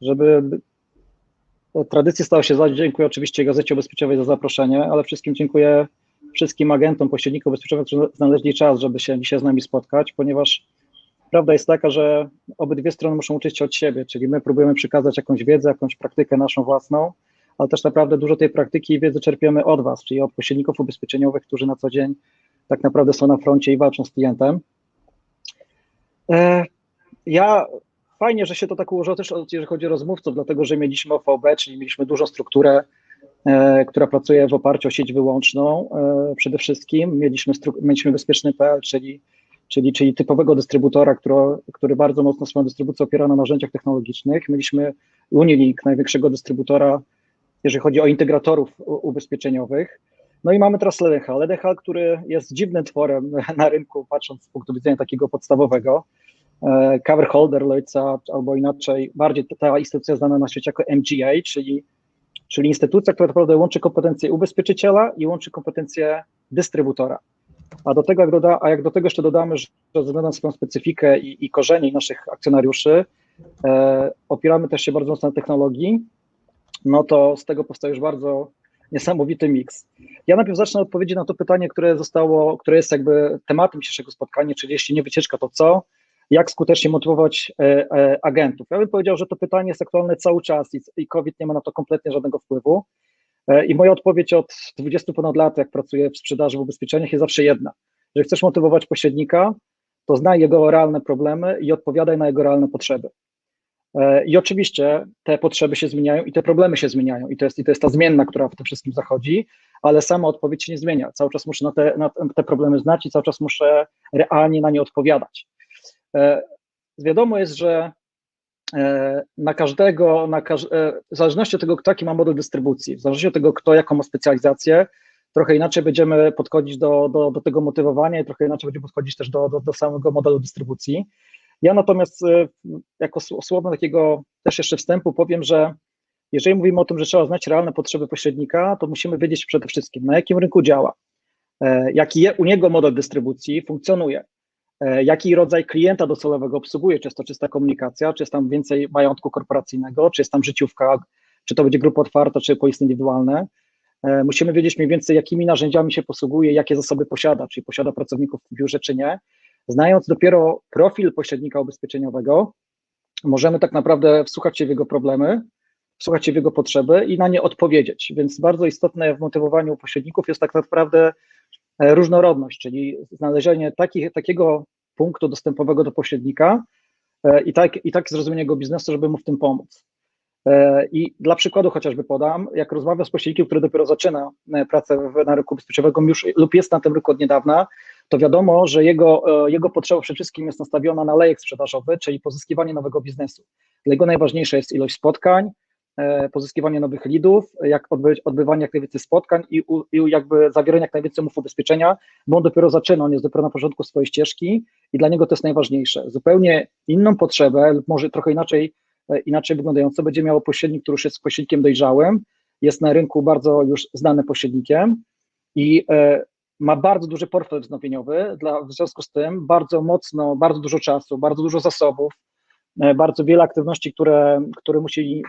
żeby tradycji stało się zdać. Dziękuję oczywiście Gazecie Ubezpieczeniowej za zaproszenie, ale wszystkim dziękuję wszystkim agentom, pośrednikom ubezpieczeniowym, którzy znaleźli czas, żeby się dzisiaj z nami spotkać, ponieważ prawda jest taka, że obydwie strony muszą uczyć się od siebie, czyli my próbujemy przekazać jakąś wiedzę, jakąś praktykę naszą własną, ale też naprawdę dużo tej praktyki i wiedzy czerpiemy od Was, czyli od pośredników ubezpieczeniowych, którzy na co dzień tak naprawdę są na froncie i walczą z klientem. E, ja fajnie, że się to tak ułożyło też, jeżeli chodzi o rozmówców, dlatego że mieliśmy OVB, czyli mieliśmy dużą strukturę, e, która pracuje w oparciu o sieć wyłączną e, przede wszystkim. Mieliśmy, mieliśmy bezpieczny.pl, czyli, czyli, czyli typowego dystrybutora, który, który bardzo mocno swoją dystrybucję opiera na narzędziach technologicznych. Mieliśmy Unilink, największego dystrybutora, jeżeli chodzi o integratorów ubezpieczeniowych. No i mamy teraz LDH. LDH, który jest dziwnym tworem na rynku, patrząc z punktu widzenia takiego podstawowego. E, cover holder Lloydsa, albo inaczej, bardziej ta instytucja znana na świecie jako MGA, czyli, czyli instytucja, która naprawdę łączy kompetencje ubezpieczyciela i łączy kompetencje dystrybutora. A do tego, jak, doda, a jak do tego jeszcze dodamy, że ze względu na swoją specyfikę i, i korzenie naszych akcjonariuszy, e, opieramy też się bardzo mocno na technologii, no to z tego powstaje już bardzo niesamowity miks. Ja najpierw zacznę od odpowiedzi na to pytanie, które zostało, które jest jakby tematem dzisiejszego spotkania, czyli jeśli nie wycieczka, to co? Jak skutecznie motywować e, e, agentów? Ja bym powiedział, że to pytanie jest aktualne cały czas i, COVID nie ma na to kompletnie żadnego wpływu. E, I moja odpowiedź od 20 ponad lat, jak pracuję w sprzedaży w ubezpieczeniach, jest zawsze jedna. Że chcesz motywować pośrednika, to znaj jego realne problemy i odpowiadaj na jego realne potrzeby. I oczywiście te potrzeby się zmieniają i te problemy się zmieniają, i to jest, i to jest ta zmienna, która w tym wszystkim zachodzi, ale sama odpowiedź się nie zmienia. Cały czas muszę na te, na te problemy znać i cały czas muszę realnie na nie odpowiadać. E, wiadomo jest, że e, na każdego, na każ e, w zależności od tego, kto jaki ma model dystrybucji, w zależności od tego, kto jaką ma specjalizację, trochę inaczej będziemy podchodzić do, do, do tego motywowania i trochę inaczej będziemy podchodzić też do, do, do samego modelu dystrybucji. Ja natomiast jako słowo takiego też jeszcze wstępu powiem, że jeżeli mówimy o tym, że trzeba znać realne potrzeby pośrednika, to musimy wiedzieć przede wszystkim, na jakim rynku działa, jaki je, u niego model dystrybucji funkcjonuje, jaki rodzaj klienta docelowego obsługuje, czy jest to czysta komunikacja, czy jest tam więcej majątku korporacyjnego, czy jest tam życiówka, czy to będzie grupa otwarta, czy polisty indywidualne. E, musimy wiedzieć mniej więcej, jakimi narzędziami się posługuje, jakie zasoby posiada, czy posiada pracowników w biurze, czy nie. Znając dopiero profil pośrednika ubezpieczeniowego, możemy tak naprawdę wsłuchać się w jego problemy, wsłuchać się w jego potrzeby i na nie odpowiedzieć. Więc bardzo istotne w motywowaniu pośredników jest tak naprawdę E, różnorodność, czyli znalezienie taki, takiego punktu dostępowego do pośrednika e, i tak, i tak zrozumienie jego biznesu, żeby mu w tym pomóc. E, I dla przykładu chociażby podam, jak rozmawiam z pośrednikiem, który dopiero zaczyna pracę na rynku ubezpieczeniowym już lub jest na tym rynku od niedawna, to wiadomo, że jego, jego potrzeba przede wszystkim jest nastawiona na lejek sprzedażowy, czyli pozyskiwanie nowego biznesu. Dla niego najważniejsza jest ilość spotkań, E, pozyskiwanie nowych lidów, jak odby, odbywanie jak najwięcej spotkań i, i jakby zawieranie jak najwięcej umów ubezpieczenia, bo on dopiero zaczyna, on jest dopiero na porządku swojej ścieżki i dla niego to jest najważniejsze. Zupełnie inną potrzebę, lub może trochę inaczej, e, inaczej wyglądająco, będzie miało pośrednik, który już jest pośrednikiem dojrzałym, jest na rynku bardzo już znanym pośrednikiem i e, ma bardzo duży portfel wznowieniowy, dla, w związku z tym bardzo mocno, bardzo dużo czasu, bardzo dużo zasobów, bardzo wiele aktywności, które, które musi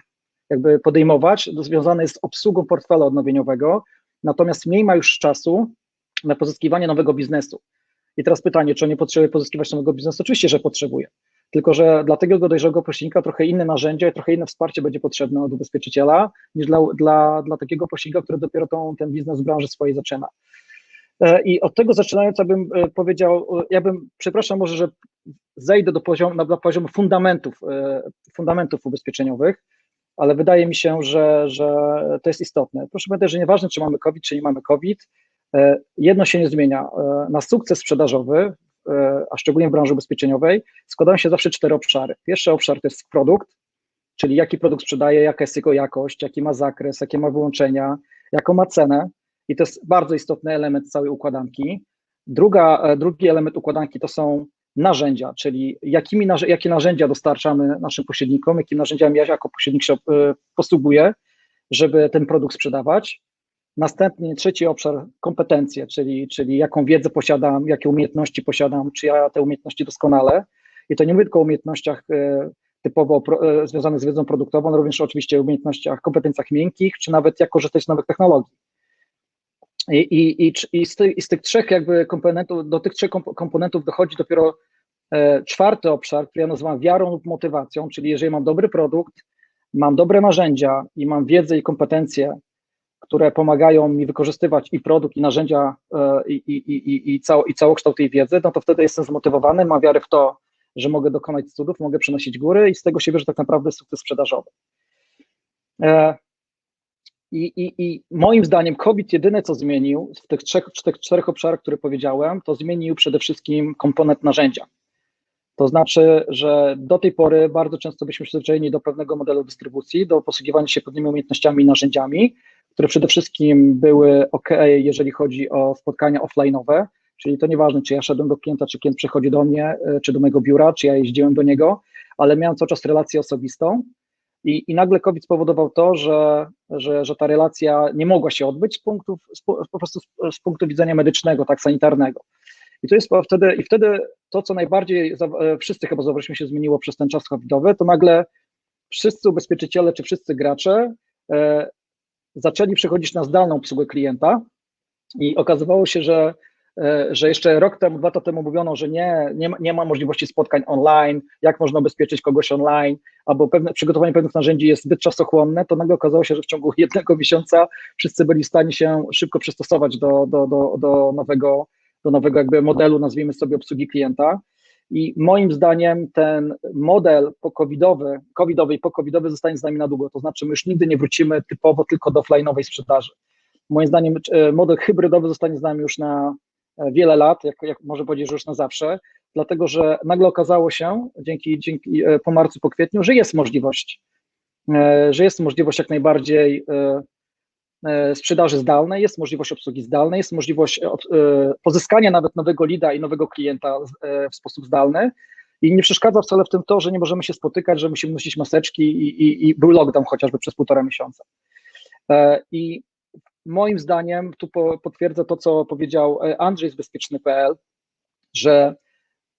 jakby podejmować, związane jest z obsługą portfela odnowieniowego, natomiast mniej ma już czasu na pozyskiwanie nowego biznesu. I teraz pytanie, czy on nie potrzebuje pozyskiwać nowego biznesu? Oczywiście, że potrzebuje. Tylko, że dla tego dojrzałego pośrednika trochę inne narzędzia i trochę inne wsparcie będzie potrzebne od ubezpieczyciela niż dla, dla, dla takiego pośrednika, który dopiero tą, ten biznes w branży swojej zaczyna. E, I od tego zaczynając, ja bym e, powiedział, e, ja bym, przepraszam może, że zejdę do poziomu, do poziomu fundamentów, fundamentów ubezpieczeniowych, ale wydaje mi się, że, że to jest istotne. Proszę pamiętać, że nieważne, czy mamy COVID, czy nie mamy COVID, e, jedno się nie zmienia. E, na sukces sprzedażowy, e, a szczególnie w branży ubezpieczeniowej, składają się zawsze cztery obszary. Pierwszy obszar to jest produkt, czyli jaki produkt sprzedaje, jaka jest jego jakość, jaki ma zakres, jakie ma wyłączenia, jaką ma cenę. I to jest bardzo istotny element całej układanki. Druga, drugi element układanki to są narzędzia, czyli jakimi, jakie narzędzia dostarczamy naszym pośrednikom, jakimi narzędziami ja jako pośrednik się e, posługuję, żeby ten produkt sprzedawać. Następnie trzeci obszar kompetencje, czyli, czyli jaką wiedzę posiadam, jakie umiejętności posiadam, czy ja te umiejętności doskonale. I to nie tylko o umiejętnościach e, typowo e, związanych z wiedzą produktową, no również oczywiście umiejętnościach, kompetencjach miękkich, czy nawet jak korzystać z nowych technologii. I, i, i, z, tych, i z tych trzech jakby komponentów, do tych trzech komponentów dochodzi dopiero e, czwarty obszar, który ja nazywam wiarą lub motywacją, czyli jeżeli mam dobry produkt, mam dobre narzędzia i mam wiedzę i kompetencje, które pomagają mi wykorzystywać i produkt, i narzędzia, e, i, i, i, i, cało, i całokształt tej wiedzy, no to wtedy jestem zmotywowany, mam wiarę w to, że mogę dokonać cudów, mogę przenosić góry i z tego się bierze tak naprawdę sukces sprzedażowy. I, i, I moim zdaniem COVID jedyne, co zmienił w tych trzech, czterech obszarach, które powiedziałem, to zmienił przede wszystkim komponent narzędzia. To znaczy, że do tej pory bardzo często byliśmy przyzwyczajeni do pewnego modelu dystrybucji, do posługiwania się pewnymi umiejętnościami i narzędziami, które przede wszystkim były ok, jeżeli chodzi o spotkania offline'owe, czyli to nieważne, czy ja szedłem do klienta, czy klient przychodzi do mnie, e, czy do mojego biura, czy ja jeździłem do niego, ale miałem cały czas relację osobistą i, i nagle COVID spowodował to, że, że, że ta relacja nie mogła się odbyć z, punktów, z, po prostu z, z punktu widzenia medycznego, tak sanitarnego. I to jest wtedy, i wtedy to, co najbardziej e, wszyscy chyba zauważyliśmy się zmieniło przez ten czas covidowy, to nagle wszyscy ubezpieczyciele czy wszyscy gracze e, zaczęli przechodzić na zdalną obsługę klienta i okazywało się, że, że jeszcze rok temu, dwa lata temu mówiono, że nie, nie, ma, nie ma możliwości spotkań online, jak można ubezpieczyć kogoś online, albo pewne, przygotowanie pewnych narzędzi jest zbyt czasochłonne, to nagle okazało się, że w ciągu jednego miesiąca wszyscy byli w stanie się szybko przystosować do, do, do, do nowego do nowego jakby modelu, nazwijmy sobie obsługi klienta. I moim zdaniem ten model po-covidowy, covidowy i po-covidowy zostanie z nami na długo. To znaczy, my już nigdy nie wrócimy typowo tylko do offline'owej sprzedaży. Moim zdaniem e, model hybrydowy zostanie z nami już na e, wiele lat, jak, jak może powiedzieć, że już na zawsze, dlatego że nagle okazało się, dzięki, dzięki e, po marcu, po kwietniu, że jest możliwość, że jest możliwość jak najbardziej E, sprzedaży zdalnej, jest możliwość obsługi zdalnej, jest możliwość e, e, pozyskania nawet nowego lida i nowego klienta w sposób zdalny. I nie przeszkadza wcale w tym to, że nie możemy się spotykać, że musimy nosić maseczki i, i, i był lockdown chociażby przez półtora miesiąca. I moim zdaniem, tu potwierdzę to, co powiedział Andrzej z bezpieczny.pl, że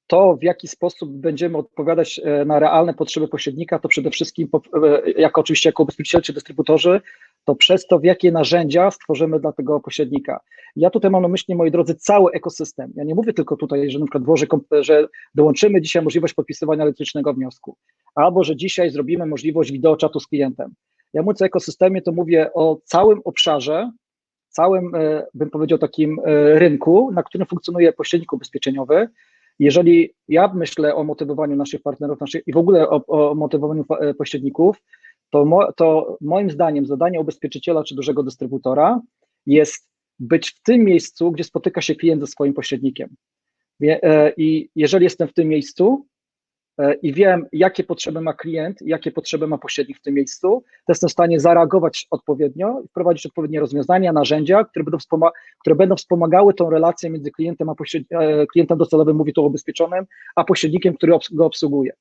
to, w jaki sposób będziemy odpowiadać na realne potrzeby pośrednika, to przede wszystkim, jako oczywiście jako ubezpieczyciele czy dystrybutorzy, to przez to, w jakie narzędzia stworzymy dla tego pośrednika. Ja tutaj mam na myśli, moi drodzy, cały ekosystem. Ja nie mówię tylko tutaj, że na przykład włożę, że dołączymy dzisiaj możliwość podpisywania elektrycznego wniosku, albo że dzisiaj zrobimy możliwość wideoczatu z klientem. Ja mówię o ekosystemie, to mówię o całym obszarze, całym, e, bym powiedział, takim e, rynku, na którym funkcjonuje pośrednik ubezpieczeniowy. Jeżeli ja myślę o motywowaniu naszych partnerów naszych, i w ogóle o, o motywowaniu e, pośredników, to, mo, to moim zdaniem zadanie ubezpieczyciela czy dużego dystrybutora jest być w tym miejscu, gdzie spotyka się klient ze swoim pośrednikiem. I jeżeli jestem w tym miejscu i wiem, jakie potrzeby ma klient, jakie potrzeby ma pośrednik w tym miejscu, to jestem w stanie zareagować odpowiednio i wprowadzić odpowiednie rozwiązania, narzędzia, które będą, wspoma- które będą wspomagały tą relację między klientem a pośrednikiem, klientem docelowym, mówię tu ubezpieczonym, a pośrednikiem, który obs- go obsługuje.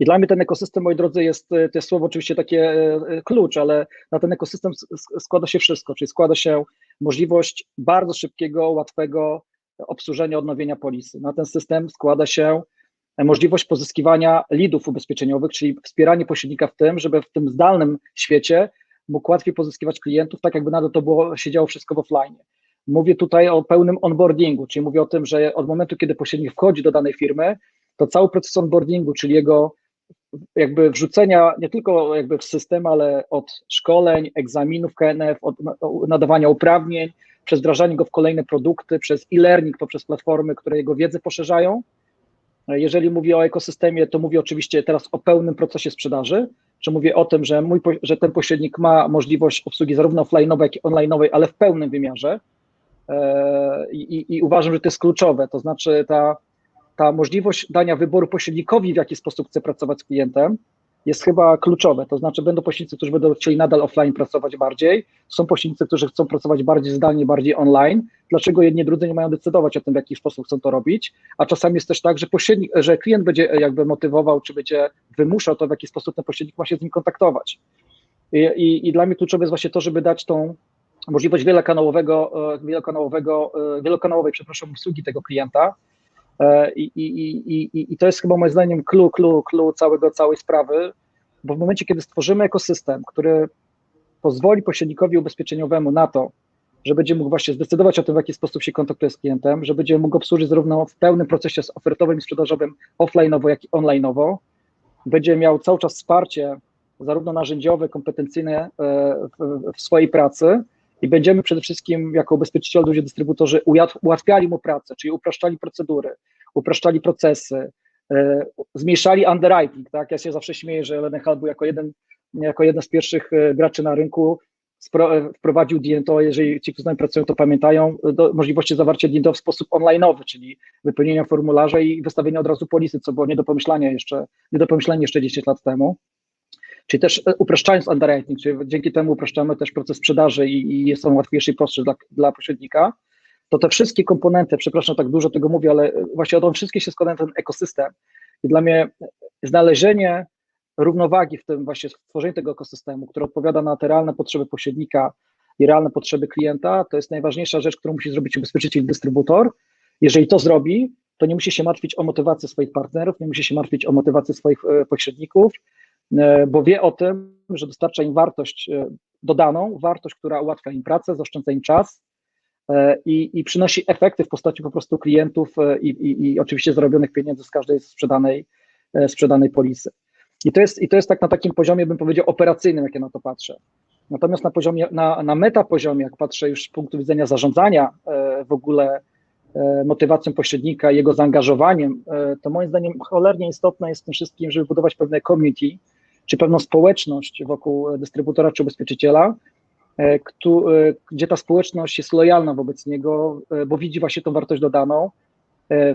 I dla mnie ten ekosystem, moi drodzy, jest, e, to jest słowo oczywiście takie e, e, klucz, ale na ten ekosystem składa się wszystko, czyli składa się możliwość bardzo szybkiego, łatwego obsłużenia odnowienia polisy. Na ten system składa się możliwość pozyskiwania lidów ubezpieczeniowych, czyli wspieranie pośrednika w tym, żeby w tym zdalnym świecie mógł łatwiej pozyskiwać klientów, tak jakby nadal to było, się działo wszystko w offline. Mówię tutaj o pełnym onboardingu, czyli mówię o tym, że od momentu, kiedy pośrednik wchodzi do danej firmy, to cały proces onboardingu, czyli jego jakby wrzucenia nie tylko jakby w system, ale od szkoleń, egzaminów KNF, od nadawania uprawnień, przez wdrażanie go w kolejne produkty, przez e-learning, poprzez platformy, które jego wiedzę poszerzają. Jeżeli mówię o ekosystemie, to mówię oczywiście teraz o pełnym procesie sprzedaży, czy mówię o tym, że, mój, że ten pośrednik ma możliwość obsługi zarówno offline'owej, jak i online'owej, ale w pełnym wymiarze. E, I, i, I uważam, że to jest kluczowe. To znaczy ta ta możliwość dania wyboru pośrednikowi, w jaki sposób chce pracować z klientem, jest chyba kluczowe. To znaczy, będą pośrednicy, którzy będą chcieli nadal offline pracować bardziej, są pośrednicy, którzy chcą pracować bardziej zdalnie, bardziej online. Dlaczego jedni drudzy nie mają decydować o tym, w jaki sposób chcą to robić? A czasami jest też tak, że, pośrednik, że klient będzie jakby motywował, czy będzie wymuszał to, w jaki sposób ten pośrednik ma się z nim kontaktować. I, i, i dla mnie kluczowe jest właśnie to, żeby dać tą możliwość wielokanałowego, e, wielokanałowego, e, wielokanałowej, przepraszam, usługi tego klienta, E, I, i, i, i, I to jest chyba moim zdaniem clue, clue, clue całego, całej sprawy, bo w momencie, kiedy stworzymy ekosystem, który pozwoli pośrednikowi ubezpieczeniowemu na to, że będzie mógł właśnie zdecydować o tym, w jaki sposób się kontaktuje z klientem, że będzie mógł obsłużyć zarówno w pełnym procesie ofertowym i sprzedażowym offline'owo, jak i online'owo, będzie miał cały czas wsparcie zarówno narzędziowe, kompetencyjne e, w swojej pracy i będziemy przede wszystkim jako ubezpieczyciel, ludzie dystrybutorzy ułatwiali mu pracę, czyli upraszczali procedury, upraszczali procesy, e, zmniejszali underwriting, tak? Ja się zawsze śmieję, że Lenehal był jako jeden, jako jeden z pierwszych e, graczy na rynku, wprowadził DNTO, jeżeli ci, którzy z nami pracują, to pamiętają, do możliwości zawarcia DNTO w sposób online'owy, czyli wypełnienia formularza i wystawienia od razu polisy, co było nie do pomyślenia jeszcze, nie do pomyślenia jeszcze 10 lat temu. Czyli też e, upraszczając underwriting, czyli dzięki temu upraszczamy też proces sprzedaży i, i jest on łatwiejszy i prostszy dla, dla pośrednika, to te wszystkie komponenty, przepraszam, tak dużo tego mówię, ale właśnie o tym wszystkie się składa ten ekosystem. I dla mnie znalezienie równowagi w tym właśnie stworzeniu tego ekosystemu, który odpowiada na te realne potrzeby pośrednika i realne potrzeby klienta, to jest najważniejsza rzecz, którą musi zrobić ubezpieczyciel, dystrybutor. Jeżeli to zrobi, to nie musi się martwić o motywację swoich partnerów, nie musi się martwić o motywację swoich e, pośredników, e, bo wie o tym, że dostarcza im wartość e, dodaną, wartość, która ułatwia im pracę, zaoszczędza im czas i, i przynosi efekty w postaci po prostu klientów i, i, i oczywiście zarobionych pieniędzy z każdej sprzedanej, sprzedanej polisy. I to, jest, I to jest tak na takim poziomie, bym powiedział, operacyjnym, jak ja na to patrzę. Natomiast na poziomie, na, na metapoziomie, jak patrzę już z punktu widzenia zarządzania e, w ogóle e, motywacją pośrednika, jego zaangażowaniem, e, to moim zdaniem cholernie istotne jest w tym wszystkim, żeby budować pewne community, czy pewną społeczność wokół dystrybutora czy ubezpieczyciela, gdzie ta społeczność jest lojalna wobec niego, bo widzi właśnie tą wartość dodaną,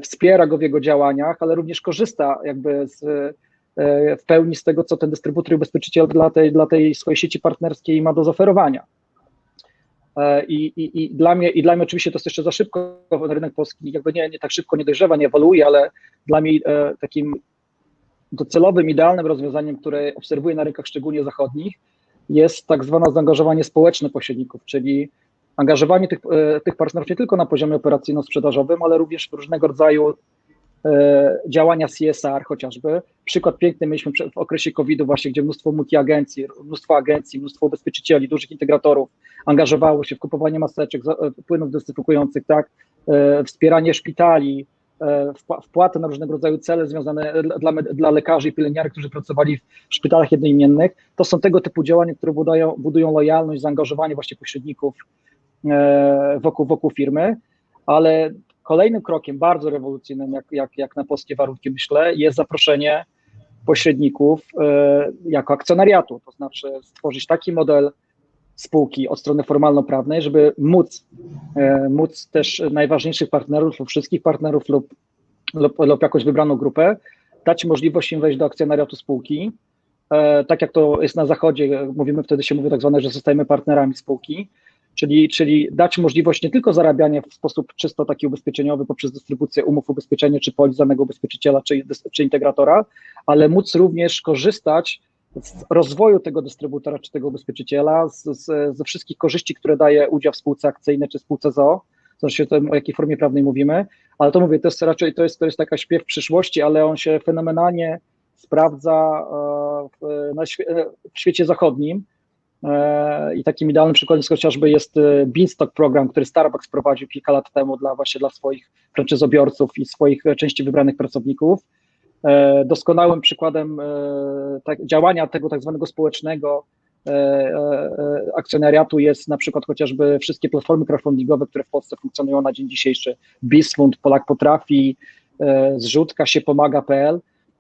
wspiera go w jego działaniach, ale również korzysta jakby z E, w pełni z tego, co ten dystrybutor i ubezpieczyciel dla tej, dla tej swojej sieci partnerskiej ma do zaoferowania. E, I, i, i, dla mnie, I dla mnie oczywiście to jest jeszcze za szybko, rynek polski jakby nie, nie tak szybko nie dojrzewa, nie ewoluuje, ale dla mnie e, takim docelowym, idealnym rozwiązaniem, które obserwuję na rynkach szczególnie zachodnich, jest tak zwane zaangażowanie społeczne pośredników, czyli angażowanie tych, tych partnerów nie tylko na poziomie operacyjno-sprzedażowym, ale również w różnego rodzaju E, działania CSR chociażby. Przykład piękny mieliśmy w okresie COVID-u właśnie, gdzie mnóstwo multiagencji, mnóstwo agencji, mnóstwo ubezpieczycieli, dużych integratorów angażowało się w kupowanie maseczek, e, płynów dezynfekujących, tak, e, wspieranie szpitali, wpłaty na różnego rodzaju cele związane dla, dla lekarzy i pielęgniarek, którzy pracowali w szpitalach jednoimiennych. To są tego typu działania, które budują, budują lojalność, zaangażowanie właśnie pośredników wokół, wokół firmy, ale Kolejnym krokiem bardzo rewolucyjnym, jak, jak, jak na polskie warunki myślę, jest zaproszenie pośredników e, jako akcjonariatu, to znaczy stworzyć taki model spółki od strony formalno-prawnej, żeby móc, e, móc też najważniejszych partnerów lub wszystkich partnerów lub, lub, lub jakąś wybraną grupę dać możliwość im wejść do akcjonariatu spółki. E, tak jak to jest na zachodzie, mówimy wtedy się mówi tak zwane, że zostajemy partnerami spółki czyli, czyli dać możliwość nie tylko zarabiania w sposób czysto taki ubezpieczeniowy poprzez dystrybucję umów ubezpieczenia czy polis danego ubezpieczyciela czy, czy integratora, ale móc również korzystać rozwoju tego dystrybutora czy tego ubezpieczyciela, ze wszystkich korzyści, które daje udział w spółce akcyjnej czy spółce ZO, zależy o jakiej formie prawnej mówimy, ale to mówię, to jest raczej, to jest, to jest taka śpiew przyszłości, ale on się fenomenalnie sprawdza e, w, na, w świecie zachodnim, E, I takim idealnym przykładem chociażby jest e, Beanstalk program, który Starbucks prowadził kilka lat temu dla właśnie dla swoich franczyzobiorców i swoich części wybranych pracowników. Doskonałym przykładem tak, działania tego tak zwanego społecznego akcjonariatu jest na przykład chociażby wszystkie platformy crowdfundingowe, które w Polsce funkcjonują na dzień dzisiejszy. Bisfund, Polak Potrafi, Zrzutka się pomaga.pl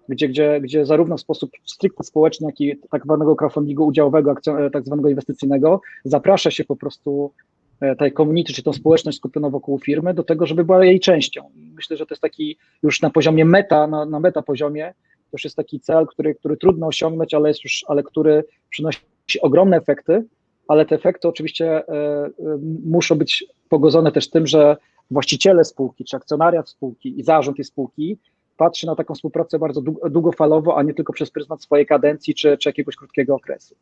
gdzie, gdzie, gdzie zarówno w sposób stricte społeczny, jak i tak zwanego crowdfundingu udziałowego, tak zwanego inwestycyjnego, zaprasza się po prostu e, tej community, czy tą społeczność skupioną wokół firmy, do tego, żeby była jej częścią. Myślę, że to jest taki już na poziomie meta, na, na meta poziomie, to już jest taki cel, który, który trudno osiągnąć, ale jest już, ale który przynosi ogromne efekty, ale te efekty oczywiście e, e, muszą być pogodzone też tym, że właściciele spółki, czy akcjonariat spółki i zarząd tej spółki patrzy na taką współpracę bardzo długofalowo, a nie tylko przez pryzmat swojej kadencji czy, czy jakiegoś krótkiego okresu.